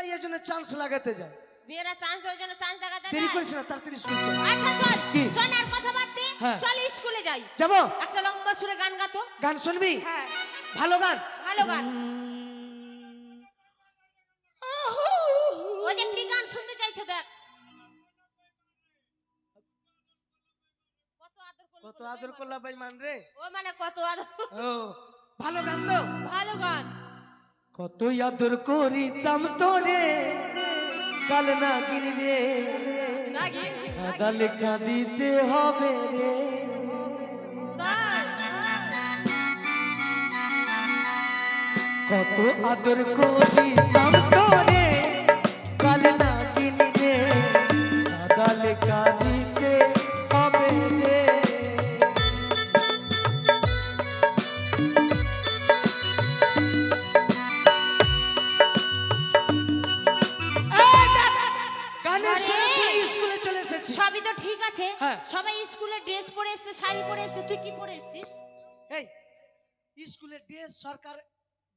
তাই জন্য চান্স লাগাতে যায় মেয়েরা চান্স দেওয়ার জন্য চান্স দেরি করিস না তাড়াতাড়ি স্কুল চল। আচ্ছা চল। কি? শোন আর কথা বাদ দে। হ্যাঁ। চল স্কুলে যাই। যাব? একটা লম্বা সুরে গান গাতো। গান শুনবি? হ্যাঁ। ভালো গান? ভালো গান। ও যে কি গান শুনতে চাইছো দেখ। কত আদর? করলা ভাই মান রে। ও মানে কত আদর। ও ভালো গান তো? ভালো গান। কত আদর করিতাম তোরে কাল না কিনবে রে কাঁদিতে হবে রে। কত আদর করিতাম তোরে স্কুলের ড্রেস সরকার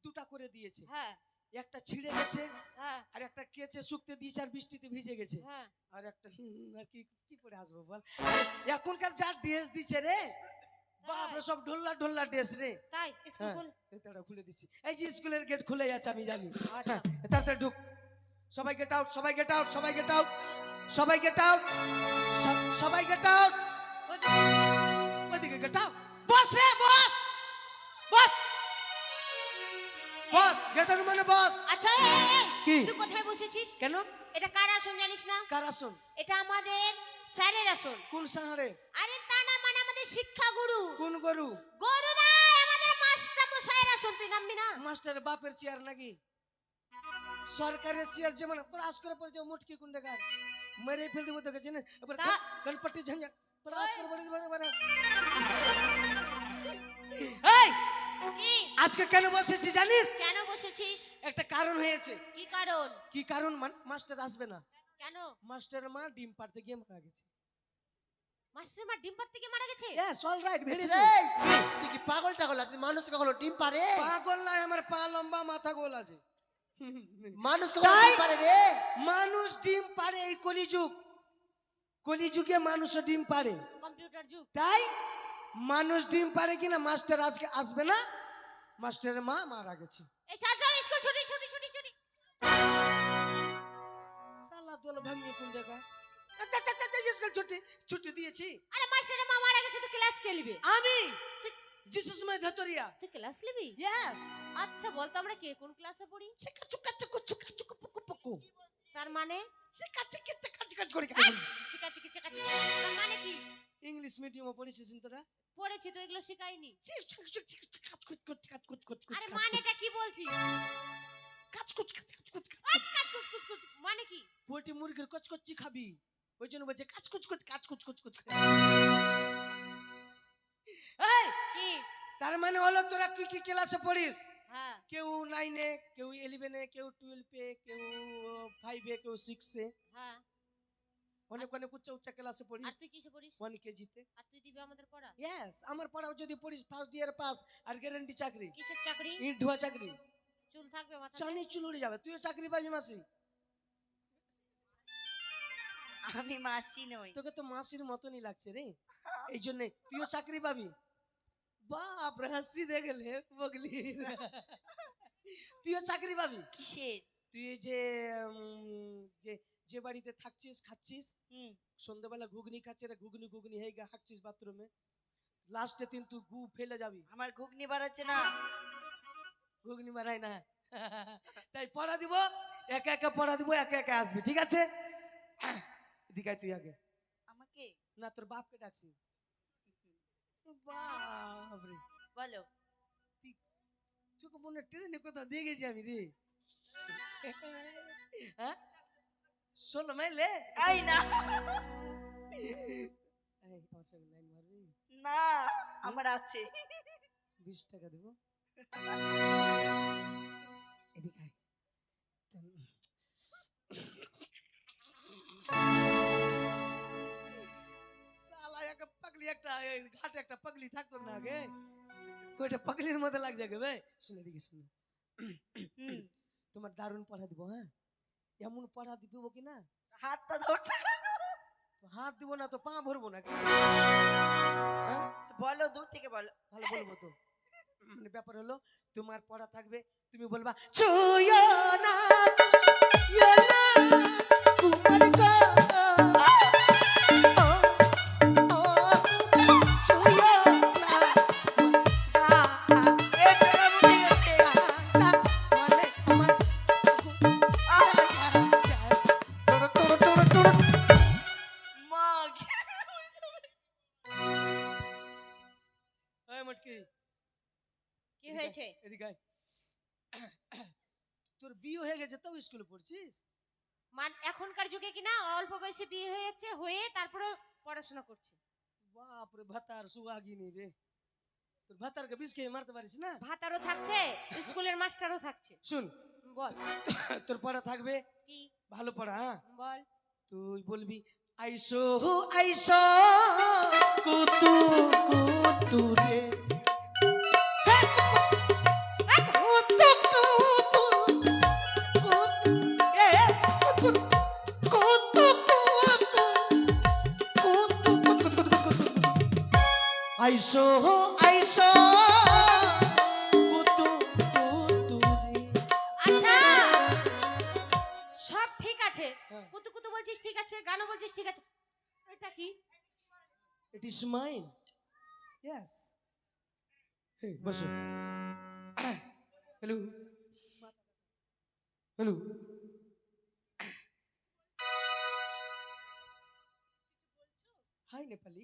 দুটা করে দিয়েছে। হ্যাঁ। একটা ছিঁড়ে গেছে হ্যাঁ। আর একটা কেচে শুকতে দিয়েছে আর বৃষ্টিতে ভিজে গেছে। হ্যাঁ। আর একটা আর কি কি করে আসব বল? এখনকার যা ড্রেস দিচ্ছে রে বাপরে সব ঢোল্লা ঢোল্লা ড্রেস রে। তাই স্কুল হ্যাঁ, খোল। এই দিচ্ছি। যে স্কুলের গেট খুলে যাচ্ছে আমি জানি। আচ্ছা। হ্যাঁ, তাড়াতাড়ি ঢুক। সবাই গেট আউট সবাই গেট আউট সবাই গেট আউট সবাই গেট আউট সবাই গেট আউট ওইদিকে গেট আউট বস রে বস! বস গেটের মানে বস। আচ্ছা এই, এই, এই, কি? তুই কোথায় বসেছিস? কেন? এটা কার আসন জানিস না? কার আসন? এটা আমাদের স্যারের আসন। কোন শহরে আরে তা না মানে আমাদের শিক্ষা গুরু। কোন গরু? গরু না আমাদের মাস্টার মশাইয়ের আসন তুই নামবি না। মাস্টার বাপের চেয়ার নাকি? সরকারের চেয়ার যেমন পড়াশ করে পড়ে যাও মুটকি কোন দেখার মেরে ফেল দেবো তোকে জেনে এবার গণপতি ঝঞ্ঝা পড়াশ করে পড়ে যাবে এই! কি আজকে কেন বসেছি জানিস? কেন বসেছিস? একটা কারণ হয়েছে। কি কারণ? কি কারণ? মাস্টার আসবে না। কেন? মাস্টার মা ডিম পাড়তে গিয়ে মারা গেছে। মাস্টার মা ডিম পাড়তে গিয়ে মারা গেছে? অল রাইট ভেরি রে, তুই কি পাগল টাগল আছে মানুষ কখনো ডিম পারে পাগল নাই আমার পা লম্বা মাথা গোল আছে। মানুষ কখনো ডিম পারে রে? মানুষ ডিম পারে এই কলিযুগ। কলিযুগে মানুষও ডিম পারে কম্পিউটার যুগ। তাই মানুষ ডিম পারে কিনা মাস্টার আজকে আসবে না? মাস্টারের মা মারা গেছে। এই স্কুল ছুটি ছুটি ছুটি ছুটি। সালা দোল ভাঙিয়ে কোন জায়গা স্কুল ছুটি ছুটি দিয়েছি। আরে মাস্টারের মা মারা গেছে তুই ক্লাস কে নিবি? আমি? জিসাস মাই ধতরিয়া। তুই ক্লাস নিবি? ইয়েস আচ্ছা বলতো আমরা কে কোন ক্লাসে পড়ি? চিকা চুকা চুকু চুকা চুকু পুকু। পুকু তার মানে? চিকা চিকি চিকা চিকা করে মানে কি ইংলিশ মিডিয়ামে পড়েছিস তোরা পড়েছি তো এগুলো শিখাইনি আরে মানেটা কি বলছিস কাজ কুচ কাজ কুচ কুচ আজ কাজ কুচ কুচ কুচ মানে কি মুরগির খাবি ওই জন্য বলছে কাজ কুচ কুচ কাজ কুচ কুচ কুচ এই কি তার মানে হলো তোরা কি কি ক্লাসে পড়িস হ্যাঁ কেউ নাইনে কেউ ইলেভেনে কেউ টুয়েলভে কেউ ফাইভে কেউ সিক্সে হ্যাঁ অনেক অনেক উচ্চ উচ্চ ক্লাসে আর পড়িস তুই কিসে পড়িস? ওয়ান কেজিতে আর তুই দিবি আমাদের পড়া? ইয়েস আমার পড়াও যদি পড়িস ফার্স্ট ইয়ার পাস আর গ্যারান্টি চাকরি। কিসের চাকরি? ইট ধোয়া চাকরি। চুল থাকবে মাথা চানি চুল উড়ে যাবে। তুইও চাকরি পাবি মাসি। আমি মাসি নই। তোকে তো মাসির মতনই লাগছে রে। এই জন্য তুইও চাকরি পাবি। বাপ রে হাসি দে গেলে বগলি। তুইও চাকরি পাবি। কিসের? তুই যে উম, যে যে বাড়িতে থাকছিস খাচ্ছিস সন্ধ্যাবেলা ঘুগনি খাচ্ছে রে ঘুগনি ঘুগনি হয়ে গা হাঁকছিস বাথরুমে লাস্টে তিন তুই গু ফেলে যাবি। আমার ঘুগনি বাড়াচ্ছে না। ঘুগনি মারাই না। তাই পড়া দিব একা একা পড়া দিব একা একা আসবি ঠিক আছে? দিকাই তুই আগে। আমাকে? না তোর বাপকে ডাকছি। বাপরে। বলো। চোখে মনে হয় ট্রেনে কোথাও দিয়ে গেছি আমি রে। হ্যাঁ? ষোলো মাইলে এই না না আমার আছে বিশ টাকা দেবো এদিকে পাগলি একটা ঘাটে একটা পাগলি থাকতো না আগে ওইটা পাগলির মধ্যে লাগছে গে বে শুনে দিকে শুনে তোমার দারুণ পড়া দিব হ্যাঁ এমন পাড়া দিব কি না? হাতটা ধরছে হাত দিব না তো পা ভরবো না। হ্যাঁ? বলো দূর থেকে বলো। ভালো বলব তো। মানে ব্যাপার হলো তোমার পড়া থাকবে তুমি বলবা ছুঁয়ো না। ইয়ো স্কুলে পড়ছিস? মান এখনকার যুগে কি না অল্প বয়সে বিয়ে হয়ে যাচ্ছে হয়ে তারপরে পড়াশোনা করছে। বাপরে ভাতার সুহাগিনী রে। তোর ভাতারকে বিষ খেয়ে মারতে পারিস না? ভাতারও থাকছে স্কুলের মাস্টারও থাকছে। শুন। বল। তোর পড়া থাকবে? কি? ভালো পড়া হ্যাঁ? বল। তুই বলবি আইসো আইসো কুতু কুতু রে। আইসো আইসো। কুতু কুতু আচ্ছা সব ঠিক আছে। হ্যাঁ। কুতু কুতু বলছিস ঠিক আছে গানও বলছিস ঠিক আছে। এটা কি? It is mine. Yes. Hey, বসো। হ্যালো হ্যালো হাই নেপালি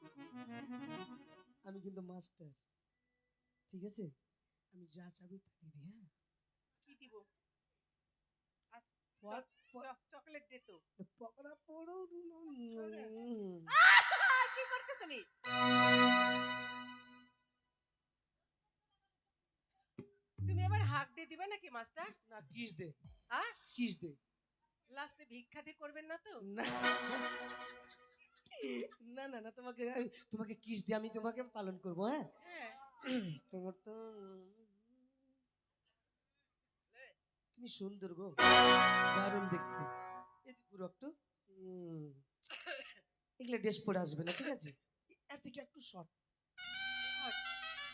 আমি কিন্তু মাস্টার ঠিক আছে? আমি যা চাবি তা দিবি হ্যাঁ? কি দিব? পক- পক- চকলেট দে তো। তো পকড়া পড়ো কি করছ তুমি? তুমি এবার হাক দিয়ে দিবে নাকি মাস্টার না কিস দে। হ্যাঁ কিস দে। লাস্টে ভিক্ষা দিয়ে করবেন না তো? না। না না না তোমাকে তোমাকে কিস দিয়ে আমি তোমাকে পালন করব হ্যাঁ? হ্যাঁ। তোমার তো তুমি সুন্দর গো দারুণ দেখতে। এদিক একটু এগুলো ড্রেস পরে আসবে না ঠিক আছে? এর থেকে একটু শর্ট।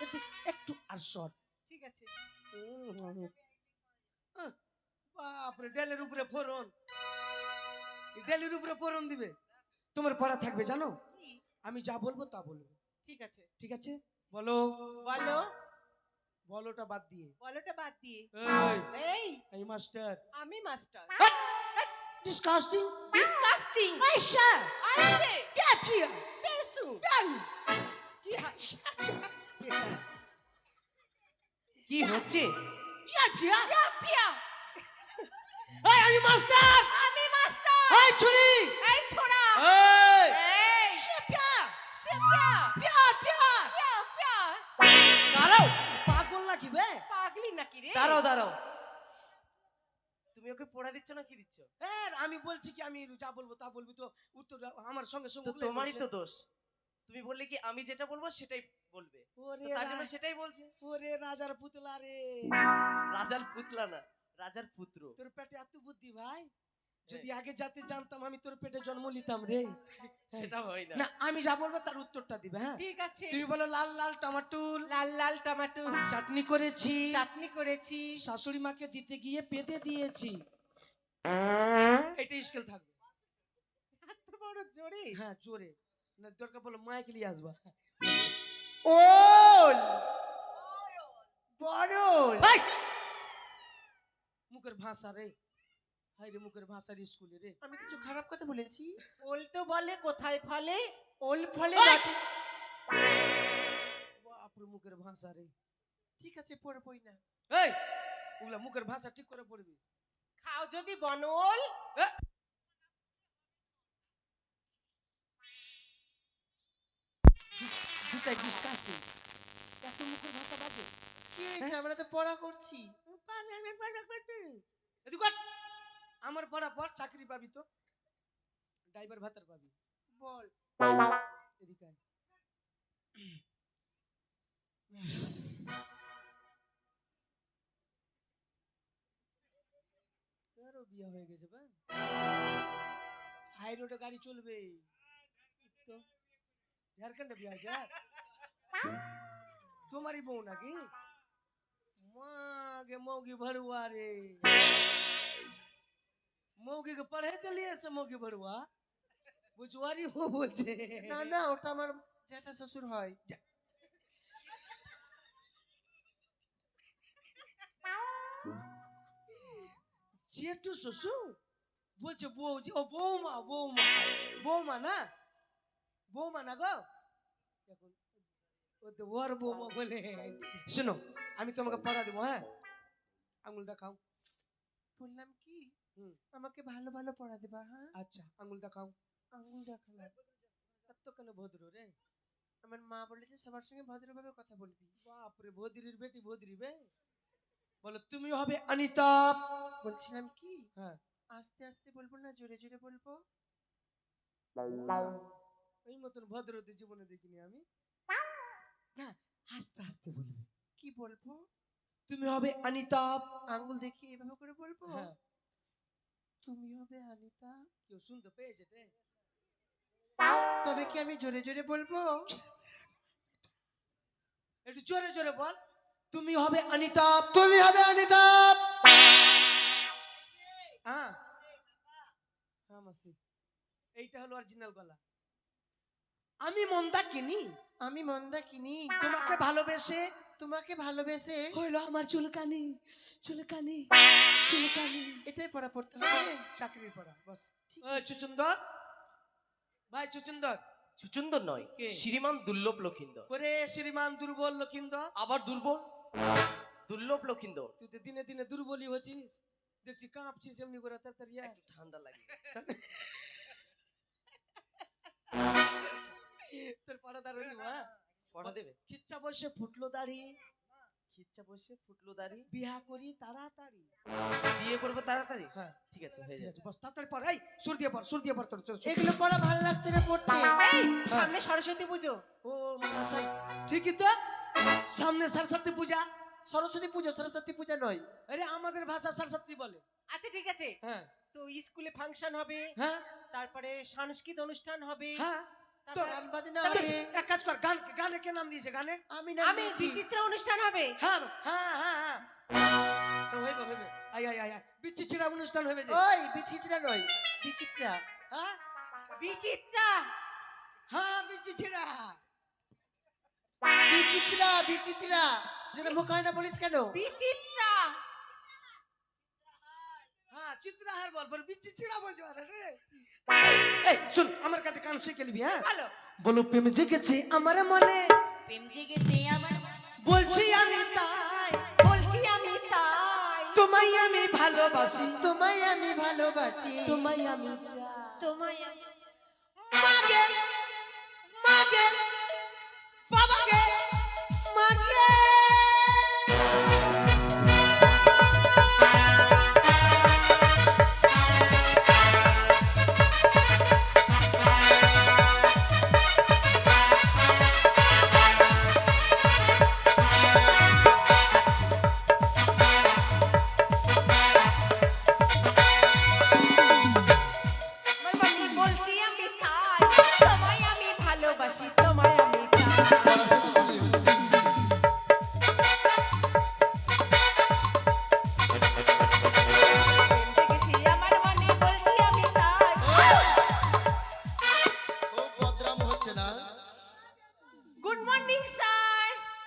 এর থেকে একটু আর শর্ট। ঠিক আছে। বাপরে ডেলের উপরে ফোরন ডেলের উপরে ফোরন দিবে। তোমার পড়া থাকবে জানো? কি? আমি যা বলব তা বলব। ঠিক আছে। ঠিক আছে? বলো। বলো। বলোটা বাদ দিয়ে। বলোটা বাদ দিয়ে। এই। এই। মাস্টার। আমি মাস্টার। ডিসকাস্টিং ডিসকাস্টিং আয়শা আইছে গ্যাপ হিয়ার পেসু ডান কি? কি হচ্ছে? গ্যাপ হিয়ার পিয়া এই আমি মাস্টার। আমি মাস্টার। এই ছুরি। এই ছোড়া। এই এই শিপা শিপিয়া পিয়ার পিয়ার পিয়া পিয়া দাঁড়াও! পাগল নাকি বে? পাগলি নাকি রে? দাঁড়াও দাঁড়াও। তুমি ওকে পড়া দিচ্ছ না কি দিচ্ছ? হ্যাঁ আমি বলছি কি আমি যা বলব তা বলবি তো উত্তর আমার সঙ্গে সঙ্গে তোমারই তো দোষ। তুমি বললে কি আমি যেটা বলব সেটাই বলবে। ওরে তার জন্য সেটাই বলছে। ওরে রাজার পুতলা রে। রাজার পুতলা না রাজার পুত্র। তোর পেটে এত বুদ্ধি ভাই? যদি আগে যাতে জানতাম আমি তোর পেটে জন্ম নিতাম রে। সেটা হয় না। না আমি যা বলব তার উত্তরটা দিবে হ্যাঁ। ঠিক আছে। তুমি বলো লাল লাল টমাটুল লাল লাল টমেটো চাটনি করেছি। চাটনি করেছি। শাশুড়ি মাকে দিতে গিয়ে পেতে দিয়েছি। এটা স্কেল থাকবে। এত বড় জোরে। হ্যাঁ জোরে। না দরকার বলো মাইক নিয়ে আসবা। ওল! ভাই! মুখের ভাষা রে হাই রে মুখের ভাষা রে স্কুলে রে। আমি কিছু খারাপ কথা বলেছি? ওল তো বলে কোথায় ফলে? ওল ফলে! বাপরে মুখের ভাষা রে। ঠিক আছে পড়ে পড়ি না। এই ওগুলা মুখের ভাষা ঠিক করে পড়বি। খাও যদি বনল এত মুখের ভাষা বাজে। কি হয়েছে? আমরা তো পড়া করছি। এদিকে কর। আমার বরাবর চাকরি পাবি তো? ড্রাইভার ভাতার পাবি। বল। এদিকে বিয়ে হয়ে গেছে বা? হাই রোডে গাড়ি চলবে। তো? ঝাড়খণ্ডে বিয়ে আছে তোমারই বউ নাকি? মাগে মৌগি ভরুয়া রে। मौगी के पढ़े तो लिए से मौगी बढ़वा बुजुआरी वो बोलते ना ना उठा मर जैसा ससुर है जेठु ससुर? बोलते बो जी ओ बो मा बो मा बो मा ना? बो मा ना को वो तो वार बो मा बोले। सुनो अभी तुम्हें पढ़ा दूँ हाँ? है? अंगुल दिखाऊँ बोलना की? আমাকে ভালো ভালো পড়া দেবা হ্যাঁ? আচ্ছা আঙুল দেখাও। আঙ্গুল দেখালাম। এত কেন ভদ্র রে? আমার মা বলেছে সবার সঙ্গে ভদ্রভাবে কথা বলবি। বাপরে ভদ্রির বেটি ভদ্রি বে। বলো তুমি হবে অনিতাপ বলছিলাম কি? হ্যাঁ। আস্তে আস্তে বলব না জোরে জোরে বলব? এই মতন ভদ্রতে জীবনে দেখিনি আমি। না আস্তে আস্তে বলব। কি বলব? তুমি হবে অনিতাপ আঙ্গুল দেখি এভাবে করে বলব? হ্যাঁ। তুমি হবে আনিতা। কেউ শুনতে পেয়েছে রে। তবে কি আমি জোরে জোরে বলব? একটু জোরে জোরে বল। তুমি হবে তুমি হবে অনিতা হ্যাঁ হ্যাঁ মাসি। এইটা হলো অরিজিনাল গলা। আমি মন্দা কিনি। আমি মন্দা কিনি। তোমাকে ভালোবেসে তোমাকে ভালোবেসে হইল আমার চুলকানি চুলকানি চুলকানি। এটাই পড়া পড়তে হবে। চাকরির পড়া বস। ওই চুচুন্দর ভাই চুচুন্দর সুচন্দর নয় কে? শ্রীমান দুর্লভ লক্ষিন্দর। করে শ্রীমান দুর্বল লক্ষিন্দর? আবার দুর্বল? দুর্লভ লক্ষিন্দর। তুই তো দিনে দিনে দুর্বলই হচ্ছিস। দেখছি কাঁপছিস এমনি করে তাড়াতাড়ি। একটু ঠান্ডা লাগে। তোর পাড়া দাঁড়ানি হ্যাঁ পড়া দেবে? খিচ্চা বসে ফুটলো দাড়ি। খিচ্চা বসে ফুটলো দাড়ি। বিহা করি তাড়াতাড়ি। বিয়ে করব তাড়াতাড়ি? হ্যাঁ। ঠিক আছে হয়ে যাবে। বস তাড়াতাড়ি পড়। এই সুর দিয়ে পড় সুর দিয়ে পড় তোর তোর এগুলো পড়া ভালো লাগছে না পড়তে। সামনে সরস্বতী পুজো। ও মহাশয় ঠিকই তো। সামনে সরস্বতী পূজা। সরস্বতী পূজা সরস্বতী পূজা নয়। আরে আমাদের ভাষা সরস্বতী বলে। আচ্ছা ঠিক আছে। হ্যাঁ। তো স্কুলে ফাংশন হবে। হ্যাঁ। তারপরে সাংস্কৃতিক অনুষ্ঠান হবে। হ্যাঁ। তারপরে গান বাজনা হবে। এক কাজ কর গান গানে কে নাম দিয়েছে গানে? আমি না আমি বিচিত্র অনুষ্ঠান হবে। হ্যাঁ হ্যাঁ হ্যাঁ হ্যাঁ। হইবে হইবে। আই আই আই আই অনুষ্ঠান হইবে যে। ওই বিচিত্রা নয় বিচিত্রা। হ্যাঁ? বিচিত্রা। হ্যাঁ বিচ্ছি বিচিত্রা বিচিত্রা। যেন মুখ হয় না বলিস কেন? বিচিত্রা। চিত্রাহার বল বল বিচ্ছি ছিড়া আরে রে। এই শুন আমার কাছে কান শিখে নিবি হ্যাঁ? ভালো। বলো প্রেম জেগেছে আমার মনে। প্রেম জেগেছে আমার বলছি আমি তাই। বলছি আমি তাই। তোমায় আমি ভালোবাসি তোমায় আমি ভালোবাসি। তোমায় আমি চাই। তোমায় আমি মাগে মাগে বাবাকে মাগে।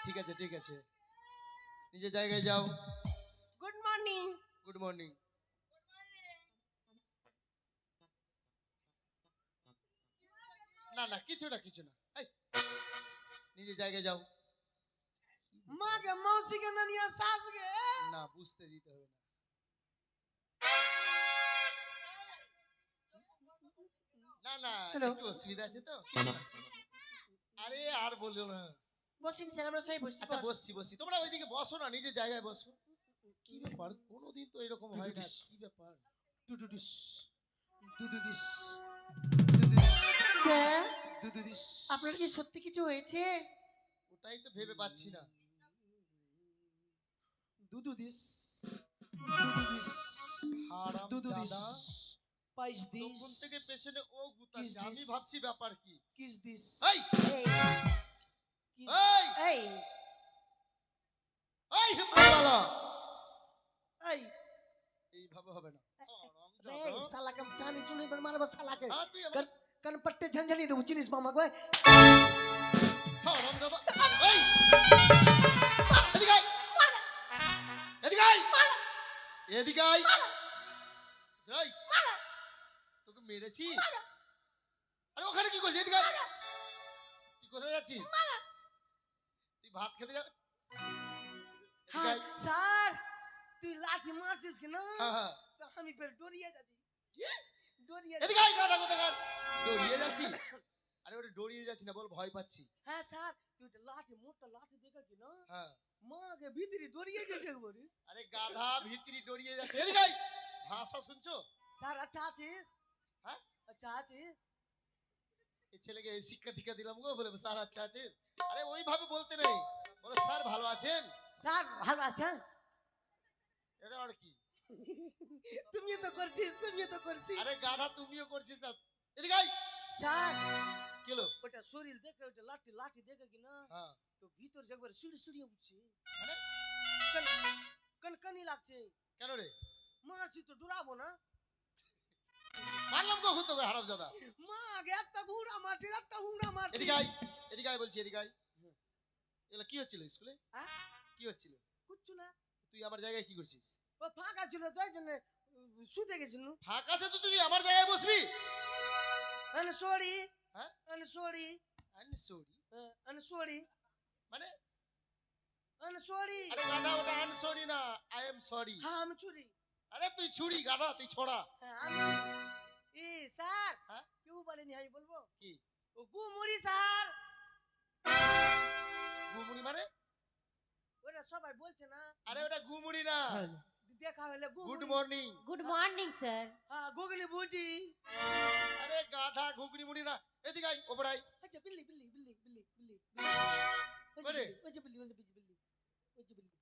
ঠিক আছে ঠিক আছে। নিজের জায়গায় যাও। গুড মর্নিং গুড মর্নিং না না কিছু না কিছু না। নিজের জায়গায় যাও। মাকে মৌসিকে না নিয়ে সাজগে না বুঝতে দিতে হবে না। না না একটু অসুবিধা আছে তো। আরে আর বলো না। বসিন স্যার আমরা সবাই বসছি আচ্ছা বসছি বসছি। তোমরা ওইদিকে বসো না নিজের জায়গায় বসো। কি ব্যাপার? কোনোদিন তো এরকম হয় না। কি ব্যাপার? টুটুডিস দুদুদিস স্যার দুদুদিস আপনার কি সত্যি কিছু হয়েছে? ওটাই তো ভেবে পাচ্ছি না। দুদুদিস দুদুদিস হারাম দুদুদিস পাইস দিস তখন থেকে পেছনে ও Kiss আমি ভাবছি ব্যাপার কি? কিস দিস এই। এই এই এই হিম্মতওয়ালা এই এইভাবে হবে না জাদা। সালাকে চানি চুনি पर মারবো সালাকে হ্যাঁ, কান পট্টে দেবো চিনিস মামা। এই! এদিকে আয়। আয়। যাই। তোকে মেরেছি আরে ওখানে কি করছিস এদিকে। তুই কোথায় যাচ্ছিস তুই ভাত খেতে যা এদিকে হ্যাঁ। স্যার তুই লাঠি মারছিস কি না হ্যাঁ। হ্যাঁ আমি ফের ডরিয়ে যাচ্ছি। কি? ডরিয়ে এদিকে আয় গাড়া কোথাকার। ডরিয়ে যাচ্ছি? আরে ওটা ডরিয়ে যাচ্ছি না বল ভয় পাচ্ছি। হ্যাঁ স্যার তুই তো লাঠি মোটা লাঠি দেখা কি না? হ্যাঁ। মাকে ভিতরে ডরিয়ে গেছে একবারে। আরে গাধা ভিতরি ডরিয়ে যাচ্ছে। এদিকে আয়। ভাষা শুনছো? স্যার আচ্ছা আছিস? হ্যাঁ? আচ্ছা আছিস? এই ছেলেকে শিক্ষা দীক্ষা দিলাম গো বলে স্যার আচ্ছা আছিস? আরে ওইভাবে বলতে নেই। বলে স্যার ভালো আছেন? স্যার ভালো আছেন? এটা আর কি? তুমিও তো করছিস তুমিও তো করছিস। আরে গাধা তুমিও করছিস না। এদিকে আয়। স্যার। কি হলো? ওটা শরীর দেখে ওটা লাঠি লাঠি দেখে কি না? হ্যাঁ। তো ভিতর যে একবার সিঁড়ি সিঁড়ি উঠছে। মানে? কন? কনি লাগছে? কেন রে? মারছি তো ডুরাবো না। মারলাম কখন তোকে হারাম দাদা মা আগে একটা ঘুরা মারছি একটা ঘুরা মারছি। এদিকে আয়। এদিকে বলছি এদিকে এগুলো কি হচ্ছিল স্কুলে? হ্যাঁ? কি হচ্ছিল? কুচ্ছু না। তুই আমার জায়গায় কি করছিস? ও ফাঁকা ছিল তাই জন্য শুতে গেছিল ফাঁকা আছে তো তুই আমার জায়গায় বসবি? আনে সরি। হ্যাঁ? সরি। আরে সরি? আনে সরি। মানে? আনে সরি। আরে গাধা ওটা আন সরি না আই এম সরি। হ্যাঁ আমি চুরি আরে তুই ছুরি গাধা তুই ছড়া। হ্যাঁ আমি এ স্যার হ্যাঁ? কেউ বলেনি আমি বলব? কি? ও গুমুড়ি স্যার। গুমুড়ি মানে? ওরা সবাই বলছে না। আরে ওটা গুমুড়ি না। দেখা হলে good morning good morning sir হ্যাঁ গুগলি বুঝি। আরে গাধা ঘুগনি মুড়ি না। এদিকে আয় ওপর আচ্ছা বিল্লি বিল্লি বিল্লি বিল্লি বিল্লি? ওই যে বিল্লি ওই যে বিল্লি বিল্লি ওই যে বিল্লি।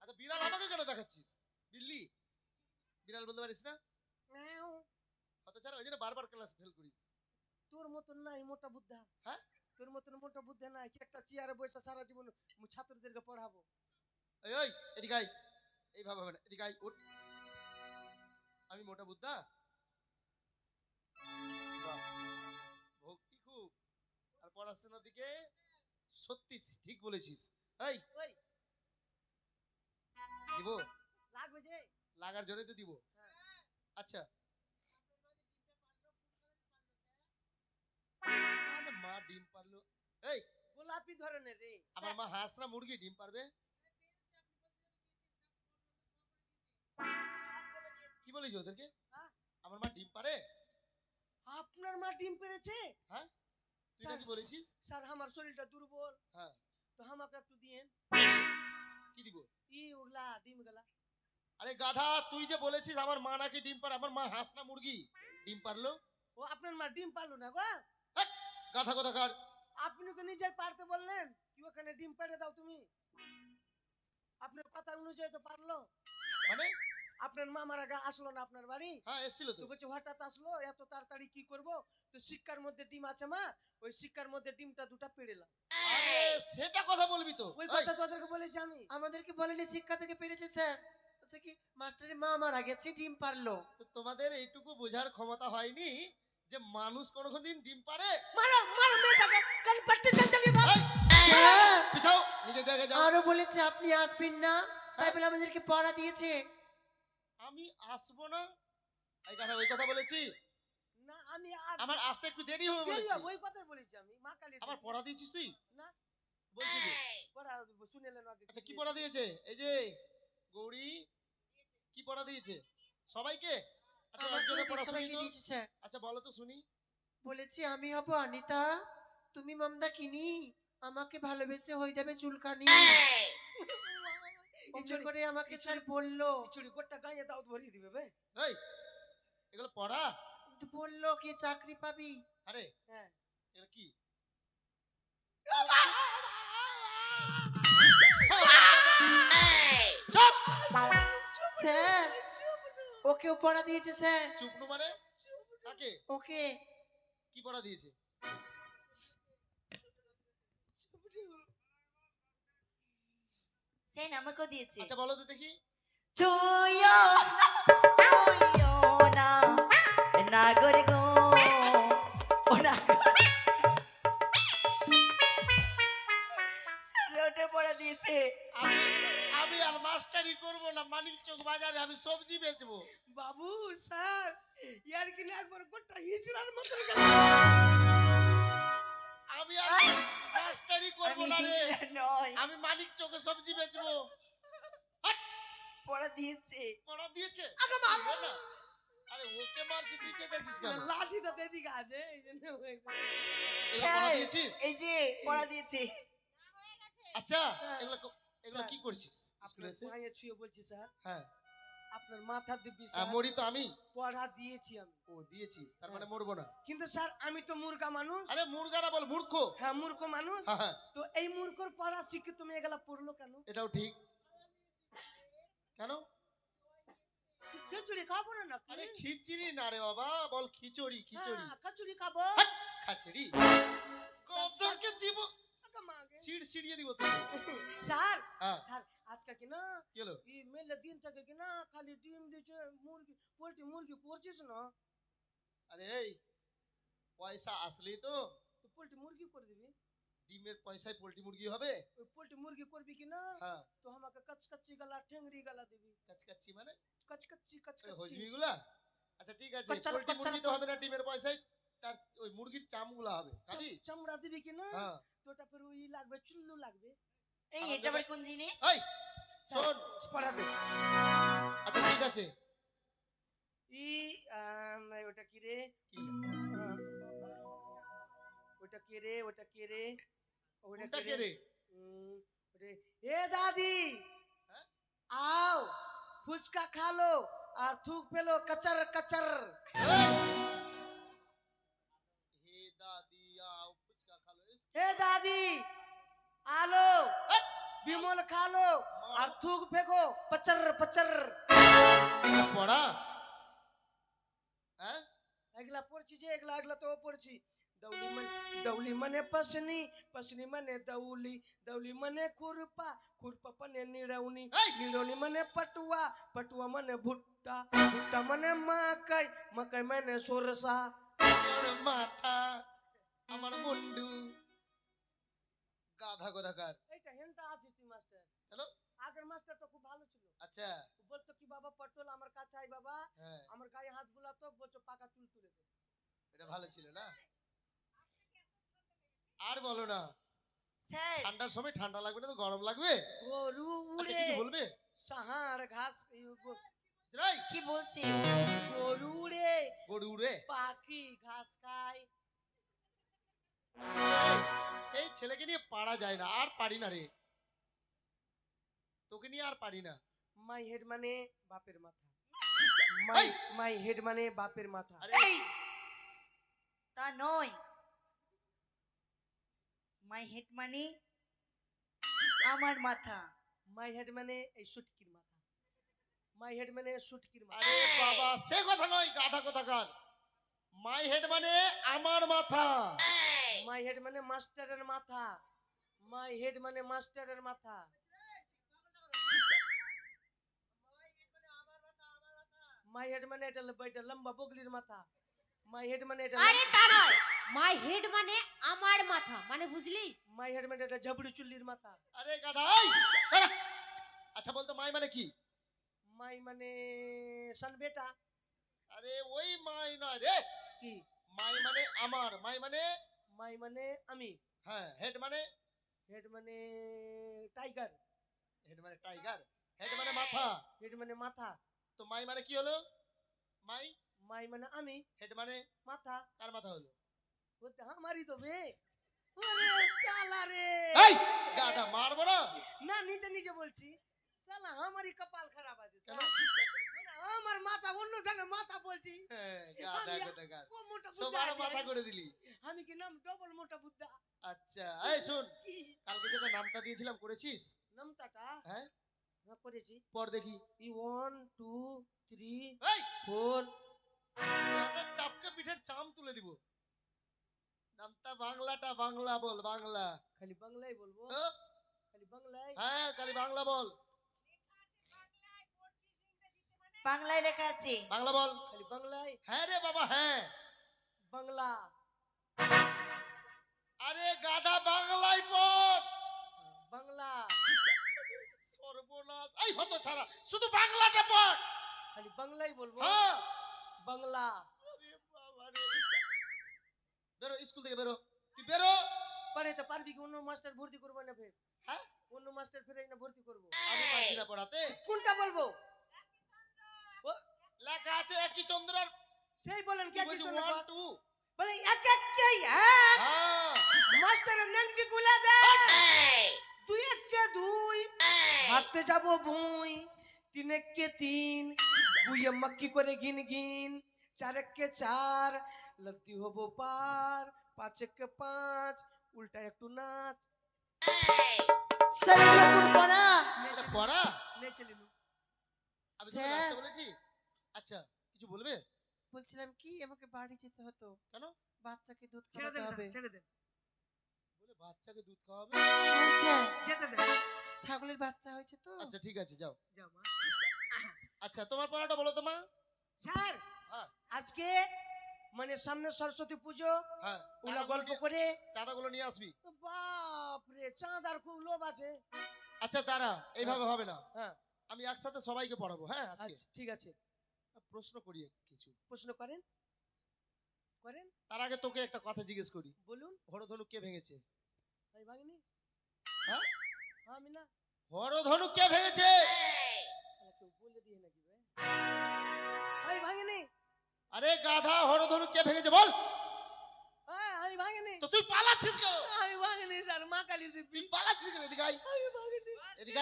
আচ্ছা বিড়াল আমাকে কেন দেখাচ্ছিস? বিল্লি? বিড়াল বলতে পারিস না? ম্যাও। কত ছাড়া ওই জন্য বারবার ক্লাস ফেল করিস। তোর মতন নাই মোটা বুদ্ধা। হ্যাঁ? তোর মতন মোটা বুদ্ধা নাই কি একটা চেয়ারে বসে সারা জীবন ছাত্রদেরকে পড়াবো? এই ওই এদিকে আয়। এইভাবে হবে না এদিকে আয় উঠ। আমি মোটা বুদ্ধা? ভক্তি খুব। আর পড়াশোনার দিকে সত্যি ঠিক বলেছিস। এই দিব? লাগবে যে। লাগার জন্যই তো দিব। আচ্ছা। আরে মা ডিম পারল। এই গোলাপি ধরনের রে। আমার মা হাঁস না মুরগি ডিম পারবে? কি বলেছি ওদেরকে? হ্যাঁ? আমার মা ডিম পারে? আপনার মা ডিম পেরেছে? তুই নাকি বলেছিস? স্যার আমার শরীরটা দুর্বল। হ্যাঁ। তো আমাকে একটু দিয়েন। কি দিব? ই ওগুলা ডিম গলা। আরে গাধা তুই যে বলেছিস আমার মা নাকি ডিম পারে আমার মা হাঁস না মুরগি ডিম পারল? ও আপনার মা ডিম পারল না গো? গাধা কথা কার আপনি তো নিজেই পারতে বললেন। কি ওখানে ডিম পেড়ে দাও তুমি? আপনার কথা অনুযায়ী তো পারল। মানে? আপনার মা মারা গা আসলো না আপনার বাড়ি? হ্যাঁ এসেছিল তো। বলছে হঠাৎ আসলো এত তাড়াতাড়ি কি করব? তো শিক্ষার মধ্যে ডিম আছে মা ওই শিক্ষার মধ্যে ডিমটা দুটা পেড়েলাম আরে সেটা কথা বলবি তো। ওই কথা তোদেরকে বলেছি আমি। আমাদেরকে বলেনি শিক্ষা থেকে পেরেছে স্যার। আচ্ছা কি মাস্টারের মা মারা গেছে ডিম পারল। তো তোমাদের এইটুকু বোঝার ক্ষমতা হয়নি। যে মানুষ কোনোদিন ডিম পারে? মারো মারো মেয়েটাকে কাল পাট্টি চালিয়ে দাও পিছাও নিজের জায়গায় যাও। আরও বলেছে আপনি আসবেন না। তাই বলে আমাদেরকে পড়া দিয়েছে। আমি আসব না। এই কথা ওই কথা বলেছি? না আমি আর আমার আসতে একটু দেরি হবে বলেছি। ওই কথাই বলেছি আমি। মা কালী আমার পড়া দিয়েছিস তুই? না। বলছি যে। পড়া শুনেলেন আগে। আচ্ছা কি পড়া দিয়েছে? এই যে গৌরী কি পড়া দিয়েছে? সবাইকে? আচ্ছা বলো তো শুনি। বলেছি আমি হব অনিতা। তুমি মমদা কিনি। আমাকে ভালোবেসে হয়ে যাবে চুলকানি। করে আমাকে স্যার বলল। গায়ে দাও ভরিয়ে দিবে বে। এই এগুলো পড়া? তো বলল কি চাকরি পাবি? আরে হ্যাঁ। এগুলো কি? স্যার ওকেও পড়া দিয়েছে স্যার। চুপনু মানে? কাকে? ওকে। কি পড়া দিয়েছে? স্যার আমাকেও দিয়েছে। আচ্ছা বলো তো দেখি। না ছুঁয়ো না নাগর গো ও নাগর স্যার ওটা পড়া দিয়েছে। আমি আর মাস্টারি করব না মানিক চক বাজারে আমি সবজি বেচবো। বাবু স্যার ইয়ার কিনে একবার গোটা হিজড়ার মতো আমি আর মাস্টারি করব না রে। আমি মানিক চকে সবজি বেচবো। পড়া দিয়েছে। পড়া দিয়েছে? আগে মার। না? আরে ওকে মারছি তুই চেঁচাচ্ছিস কেন? লাঠি তো এদিকে আছে এই জন্য গেছে। এই যে পড়া দিয়েছে। আচ্ছা হ্যাঁ। এগুলো এগুলো কি করছিস? আপনার ছুঁয়ে বলছি স্যার। হ্যাঁ। আপনার মাথার দিব্যি মরি তো আমি? পড়া দিয়েছি আমি। ও দিয়েছিস? তার মানে মরবো না। কিন্তু স্যার আমি তো মূর্খা মানুষ। আরে মুরগারা বল মূর্খ। হ্যাঁ মূর্খ মানুষ। হ্যাঁ হ্যাঁ। তো এই মূর্খর পড়া শিখে তুমি এগুলা পড়ল কেন? এটাও ঠিক। কেন? খিচুড়ি খাব না আরে খিচড়ি না রে বাবা বল খিচুড়ি খিচুড়ি। হ্যাঁ, খিচুড়ি খাব। খাচড়ি। দিব। সিঁড় সিঁড়িয়ে দিব? তোকে স্যার হ্যাঁ স্যার আজকে কি না কি হলো এই মেলে দিন থেকে কি না খালি ডিম দিচ্ছে মুরগি পোল্ট্রি মুরগি করছিস না আরে এই পয়সা আসলেই তো তো পোল্ট্রি মুরগি করে দিবি ডিমের পয়সায় পোল্ট্রি মুরগি হবে ওই পোল্ট্রি মুরগি করবি কি না হ্যাঁ তো আমাকে কচকচ্চি গলা ঠেংরি গলা দিবি কাচকাচ্ছি মানে কচকচ্চি ওই কচকচ্চি হজমিগুলা আচ্ছা ঠিক আছে কচ্চার- পোল্ট্রি কচ্চার মুরগি তো হবে না ডিমের পয়সায় তার ওই মুরগির চামগুলা হবে খাবি চাম- চামড়া দিবি কি না হ্যাঁ ওই লাগবে চুল্লু লাগবে। এই এটা আবার কোন জিনিস? এই শোন পড়া দে। আচ্ছা ঠিক আছে। ই ওটা কি রে? কি? ওটা কি রে? ওটা কি রে? ওটা কি রে? রে? এ দাদি! হ্যাঁ? आओ ফুচকা খালো আর থুক পেল কচর কচর। ফুচকা খালো এই হে দাদি আলো বিমল খালো আর থুক ফেকো পচর পচর এটা পড়া হ্যাঁ এগুলা পড়ছি যে এগুলা এগুলা তো পড়ছি দৌলি मन दौली मने पसनी पसनी मने दौली दौली मने खुरपा खुरपा मने निरौनी এই! निरौनी मने पटुआ पटुआ मने भुट्टा भुट्टा मने मकई मकई मने सोरसा আমার মাথা আমার মুন্ডু গাধা গোধাকার এইটা হেনটা আছিস তুই মাস্টার? হ্যালো আগের মাস্টার তো খুব ভালো ছিল। আচ্ছা। বলতো কি বাবা পটল আমার কাছে আই বাবা। হ্যাঁ। আমার গায়ে হাত বুলাতো বলছো পাকা চুল তুলে দে। এটা ভালো ছিল না? আর বলো না। স্যার। ঠান্ডার সময় ঠান্ডা লাগবে না তো গরম লাগবে? গরু আচ্ছা উড়ে কিছু বলবে? সাহার ঘাস কি বলছে? গরু উড়ে গরু উড়ে। পাখি ঘাস খায়। এই ছেলেকে নিয়ে পারা যায় না আর পারি না রে। তোকে নিয়ে আর পারি না। মাই হেড মানে বাপের মাথা। মাই মাই হেড মানে বাপের মাথা। আরে এই! তা নয়। মাই হেড মানে আমার মাথা। মাই হেড মানে এই সুটকির মাথা। মাই হেড মানে সুটকির মাথা। আরে বাবা সে কথা নয় গাধা কোথাকার। মাই হেড মানে আমার মাথা। মাই হেড মানে মাস্টারের মাথা। মাই হেড মানে মাস্টারের মাথা। মাই হেড মানে এটা এটা লম্বা বগলির মাথা। মাই হেড মানে এটা আরে তা নয়। মাই হেড মানে আমার মাথা। মানে বুঝলি? মাই হেড মানে এটা ঝবড়ি চুল্লির মাথা। আরে গাধা এই! দাঁড়া। আচ্ছা বলতো মাই মানে কি? মাই মানে সান বেটা। আরে ওই মাই নয় রে। কি? মাই মানে আমার। মাই মানে মাই মানে আমি। হ্যাঁ হেড মানে? হেড মানে টাইগার। হেড মানে টাইগার হেড মানে মাথা। হেড মানে মাথা। তো মাই মানে কি হলো? মাই? মাই মানে আমি। হেড মানে? মাথা। কার মাথা হলো? বলতে আমারই তো বে ওরে শালা রে। এই গাদা মারবো না। না নিজে নিজে বলছি। শালা আমারই কপাল খারাপ আছে কেন? আমার মাথা অন্য জানে মাথা বলছি। হ্যাঁ, সবার মাথা করে দিলি। আমি কি নাম? ডবল মোটা বুদ্ধা। আচ্ছা এই শোন কালকে যেটা নামটা দিয়েছিলাম করেছিস? নামটাটা? হ্যাঁ? হ্যাঁ, করেছি। পর দেখি। ই ওয়ান টু থ্রি ফোর চাপকে পিঠের চাম তুলে দিব। নামটা বাংলাটা বাংলা বল বাংলা। খালি বাংলাই বলব? ও, খালি বাংলাই হ্যাঁ খালি বাংলা বল। বাংলায় লেখা আছে। বাংলা বল। খালি বাংলাই হ্যাঁ রে বাবা হ্যাঁ। বাংলা। আরে গাধা বাংলায় পড় বাংলা। সর্বনাশ। এই হতো ছাড়া শুধু বাংলাটা পড় খালি বাংলাই বলব? হ্যাঁ। বাংলা। আরে বাবা রে। বেরো স্কুল থেকে বেরো। তুই বেরো। পড়াইতে পারবি কি? অন্য মাস্টার ভর্তি করব না ফের? হ্যাঁ? অন্য মাস্টার ফের না ভর্তি করব? আমি পারছি না পড়াতে। কোনটা বলব? লেখা আছে একই চন্দ্রার। সেই বলেন কি ওয়ান টু বলে এক এক কে এক? হ্যাঁ। মাস্টারের নেংটি গুলা দে। দুই এক কে দুই। হাঁটতে যাব ভুঁই তিন এক কে তিন। বুয়ে মক্কি করে গিন গিন চার এক কে চার। লতি হব পার। পাঁচ এক কে পাঁচ। উল্টা একটু নাচ। স্যার এগুলো পড়া। এটা পড়া? নেচে নিলু আমি। নাচতে বলেছি। আচ্ছা কিছু বলবে? বলছিলাম কি আমাকে বাড়ি যেতে হতো। কেন? বাচ্চাকে দুধ ছেড়ে খাওয়াতে দেন ছেড়ে দেন। বলে বাচ্চাকে দুধ খাওয়াবে? হ্যাঁ, যেতে দেন। ছাগলের বাচ্চা হয়েছে তো। আচ্ছা ঠিক আছে যাও। যাও মা। আচ্ছা তোমার পড়াটা বলো তো মা। স্যার হ্যাঁ। আজকে মানে সামনে সরস্বতী পুজো। হ্যাঁ ওগুলা গল্প করে চাঁদাগুলো নিয়ে আসবি। বাপ রে চাঁদার খুব লোভ আছে। আচ্ছা দাঁড়া এইভাবে হবে না। হ্যাঁ। আমি একসাথে সবাইকে পড়াবো হ্যাঁ আজকে। আচ্ছা ঠিক আছে। প্রশ্ন করি কিছু। প্রশ্ন করেন। করেন। তার আগে তোকে একটা কথা জিজ্ঞেস করি। বলুন। হরধনু কে ভেঙেছে? ভাই ভাগিনি হ্যাঁ? হ্যাঁ, আমি না। হরধনু কে ভেঙেছে? বলে দিয়ে নাকি ভাই? ভাই ভাগিনি আরে গাধা হরধনু কে ভেঙেছে বল। হ্যাঁ আমি ভাগিনি তো তুই পালাচ্ছিস কেন? আমি ভাগিনি স্যার মা কালী তুই পালাচ্ছিস কেন আয়। আমি ভাগিনি এদিকে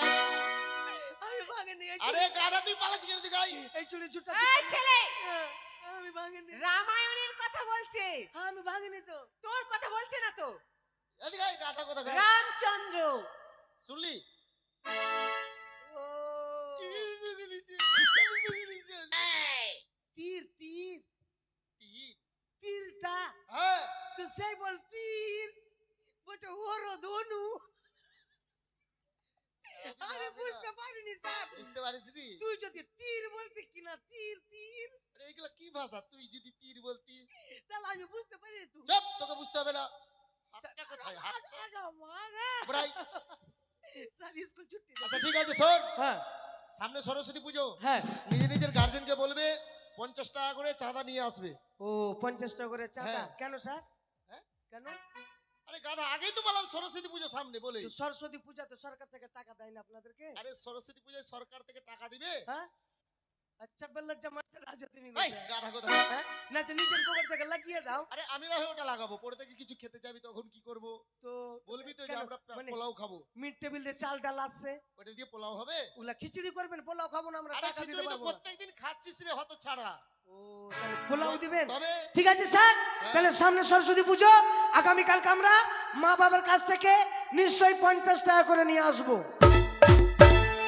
আমি ভাগিনি এই আরে গাধা তুই পালাচ্ছিস কেন এদিকে এই চুলি জুটা এই ছেলে! হ্যাঁ, আমি ভাগিনি রামায়ণের কথা বলছে। হ্যাঁ, আমি ভাগিনি তো। তোর কথা বলছে না তো। এদিকে গাধা কথা রামচন্দ্র। শুনলি? ও। তীর তীর। তীর। তীরটা? হ্যাঁ। তো সেই বল তীর। বলছে ওরো ধনু। আমি বুঝতে পারিনি স্যার। বুঝতে পারিস তুই যদি তীর বলতে কিনা তীর তীর। আরে এগুলো কি ভাষা? তুই যদি তীর বলতিস তাহলে আমি বুঝতে পারি তুই। চুপ তোকে বুঝতে হবে না। হাতটা কোথায়? হাত আগা মাগা ঘোরাই। স্যার স্কুল ছুটি আচ্ছা ঠিক আছে শোন। হ্যাঁ। সামনে সরস্বতী পুজো। হ্যাঁ। নিজে নিজের গার্জেনকে বলবে পঞ্চাশ টাকা করে চাঁদা নিয়ে আসবে। ও পঞ্চাশ টাকা করে চাঁদা। হ্যাঁ। কেন স্যার? হ্যাঁ? কেন? আরে গাধা আগেই তো বললাম সরস্বতী পুজো সামনে বলে সরস্বতী পূজা তো সরকার থেকে টাকা দেয় না আপনাদেরকে? আরে সরস্বতী পুজোয় সরকার থেকে টাকা দিবে? হ্যাঁ? আচ্ছা বলল রাজা তুমি এই। গাধা কথা হ্যাঁ? না যে নিজের পকেট থেকে লাগিয়ে দাও। আরে আমি না ওটা লাগাবো পরে থেকে কিছু খেতে যাবি তখন কি করব? তো বলবি তো যে আমরা মানে পোলাও খাব। মিড টেবিলে চাল ডাল আসছে। ওটা দিয়ে পোলাও হবে? ওগুলা খিচুড়ি করবেন পোলাও খাব না আমরা টাকা দিতে খিচুড়ি তো প্রত্যেকদিন খাচ্ছিস রে হত ছাড়া পোলাও দিবেন? ঠিক আছে স্যার। হ্যাঁ। তাহলে সামনে সরস্বতী পুজো। আগামীকালকে আমরা মা বাবার কাছ থেকে নিশ্চয়ই পঞ্চাশ টাকা করে নিয়ে আসব।